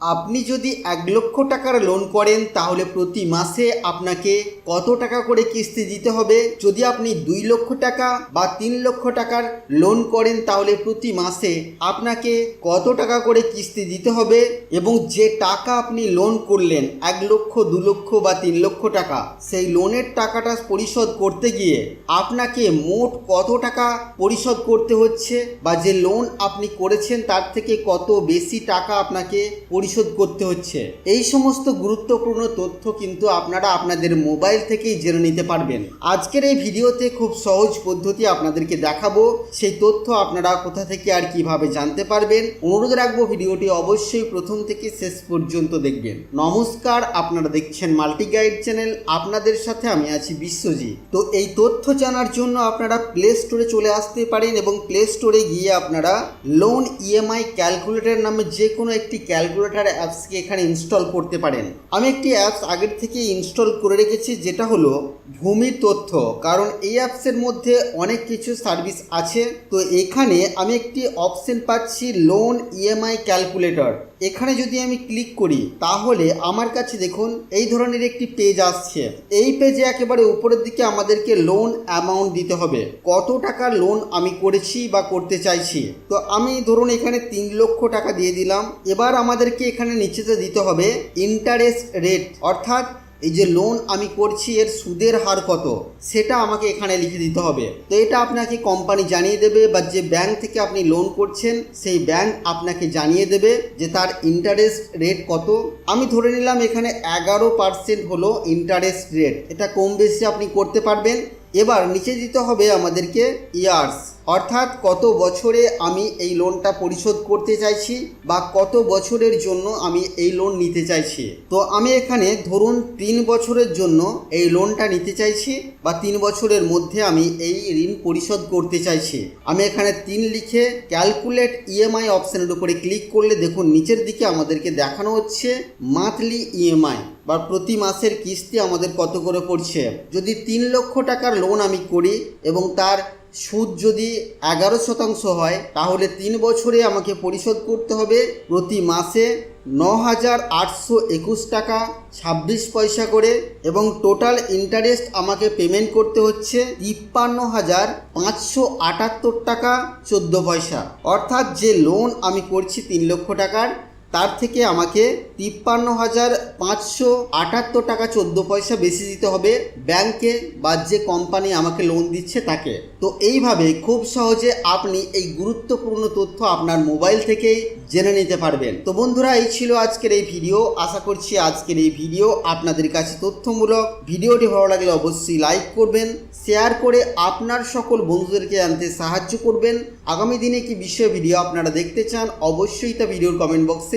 আপনি যদি এক লক্ষ টাকার লোন করেন, তাহলে প্রতি মাসে আপনাকে কত টাকা করে কিস্তি দিতে হবে? যদি আপনি দুই লক্ষ টাকা বা তিন লক্ষ টাকার লোন করেন, তাহলে প্রতি মাসে আপনাকে কত টাকা করে কিস্তি দিতে হবে? এবং যে টাকা আপনি লোন করলেন, এক লক্ষ, দু লক্ষ বা তিন লক্ষ টাকা, সেই লোনের টাকাটা পরিশোধ করতে গিয়ে আপনাকে মোট কত টাকা পরিশোধ করতে হচ্ছে? বা যে লোন আপনি করেছেন, তার থেকে কত বেশি টাকা আপনাকে পরিশোধ করতে হচ্ছে। এই সমস্ত গুরুত্বপূর্ণ তথ্য কিন্তু আপনারা আপনাদের মোবাইল থেকেই জেনে নিতে পারবেন। আজকের এই ভিডিওতে খুব সহজ পদ্ধতি আপনাদেরকে দেখাবো। সেই তথ্য আপনারা কোথা থেকে আর কীভাবে জানতে পারবেন? অনুরোধ রাখব ভিডিওটি অবশ্যই প্রথম থেকে শেষ পর্যন্ত দেখবেন। নমস্কার, আপনারা দেখছেন মাল্টি গাইড চ্যানেল। আপনাদের সাথে আমি আছি বিশ্বজিৎ। তো এই তথ্য জানার জন্য আপনারা প্লে স্টোরে চলে আসতে পারেন এবং প্লে স্টোরে গিয়ে আপনারা লোন ইএমআই ক্যালকুলেটর নামে যে কোনো একটি ক্যালকুলেটর অ্যাপসকে এখানে ইনস্টল করতে পারেন? আমি একটি অ্যাপস আগের থেকে ইনস্টল করে রেখেছি, যেটা হলো ভূমি তথ্য। কারণ এই অ্যাপসের মধ্যে অনেক কিছু সার্ভিস আছে। তো এখানে আমি একটি অপশন পাচ্ছি লোন ইএমআই ক্যালকুলেটর এখানে যদি আমি ক্লিক করি, তাহলে আমার কাছে দেখুন, এই ধরনের একটি পেজ আসছে। এই পেজে একেবারে উপরের দিকে আমাদেরকে লোন অ্যামাউন্ট দিতে হবে। কত টাকার লোন আমি করেছি বা করতে চাইছি? তো আমি ধরুন এখানে তিন লক্ষ টাকা দিয়ে দিলাম। এবার আমাদেরকে এখানে নিচেতে দিতে হবে ইন্টারেস্ট রেট অর্থাৎ এই যে লোন আমি করছি, এর সুদের হার কত? সেটা আমাকে এখানে লিখে দিতে হবে। তো এটা আপনাকে কোম্পানি জানিয়ে দেবে বা যে ব্যাংক থেকে আপনি লোন করছেন, সেই ব্যাংক আপনাকে জানিয়ে দেবে যে তার ইন্টারেস্ট রেট কত। আমি ধরে নিলাম এখানে এগারো পার্সেন্ট হলো ইন্টারেস্ট রেট এটা কম বেশি আপনি করতে পারবেন। এবার নিচে দিতে হবে আমাদেরকে ইয়ার্স অর্থাৎ কত বছরে আমি এই লোনটা পরিশোধ করতে চাইছি বা কত বছরের জন্য আমি এই লোন নিতে চাইছি? তো আমি এখানে ধরুন তিন বছরের জন্য এই লোনটা নিতে চাইছি বা তিন বছরের মধ্যে আমি এই ঋণ পরিশোধ করতে চাইছি। আমি এখানে তিন লিখে ক্যালকুলেট ইএমআই অপশানের উপরে ক্লিক করলে দেখুন নিচের দিকে আমাদেরকে দেখানো হচ্ছে মান্থলি ইএমআই বা প্রতি মাসের কিস্তি আমাদের কত করে পড়ছে? যদি তিন লক্ষ টাকার লোন আমি করি এবং তার সুদ যদি এগারো শতাংশ হয়, তাহলে তিন বছরে আমাকে পরিশোধ করতে হবে। প্রতি মাসে ন হাজার আটশো একুশ টাকা ছাব্বিশ পয়সা করে এবং টোটাল ইন্টারেস্ট আমাকে পেমেন্ট করতে হচ্ছে তিপ্পান্ন হাজার পাঁচশো আটাত্তর টাকা চোদ্দ পয়সা। অর্থাৎ যে লোন আমি করছি তিন লক্ষ টাকার তার থেকে আমাকে তিপ্পান্ন হাজার পাঁচশো আটাত্তর টাকা চোদ্দ পয়সা বেশি দিতে হবে ব্যাংকে বা যে কোম্পানি আমাকে লোন দিচ্ছে তাকে। তো এইভাবে খুব সহজে আপনি এই গুরুত্বপূর্ণ তথ্য আপনার মোবাইল থেকেই জেনে নিতে পারবেন। তো বন্ধুরা, এই ছিল আজকের এই ভিডিও আশা করছি আজকের এই ভিডিও আপনাদের কাছে তথ্যমূলক। ভিডিওটি ভালো লাগলে অবশ্যই লাইক করবেন শেয়ার করে আপনার সকল বন্ধুদেরকে জানতে সাহায্য করবেন। আগামী দিনে কি বিষয় ভিডিও আপনারা দেখতে চান, অবশ্যই তা ভিডিওর কমেন্ট বক্সে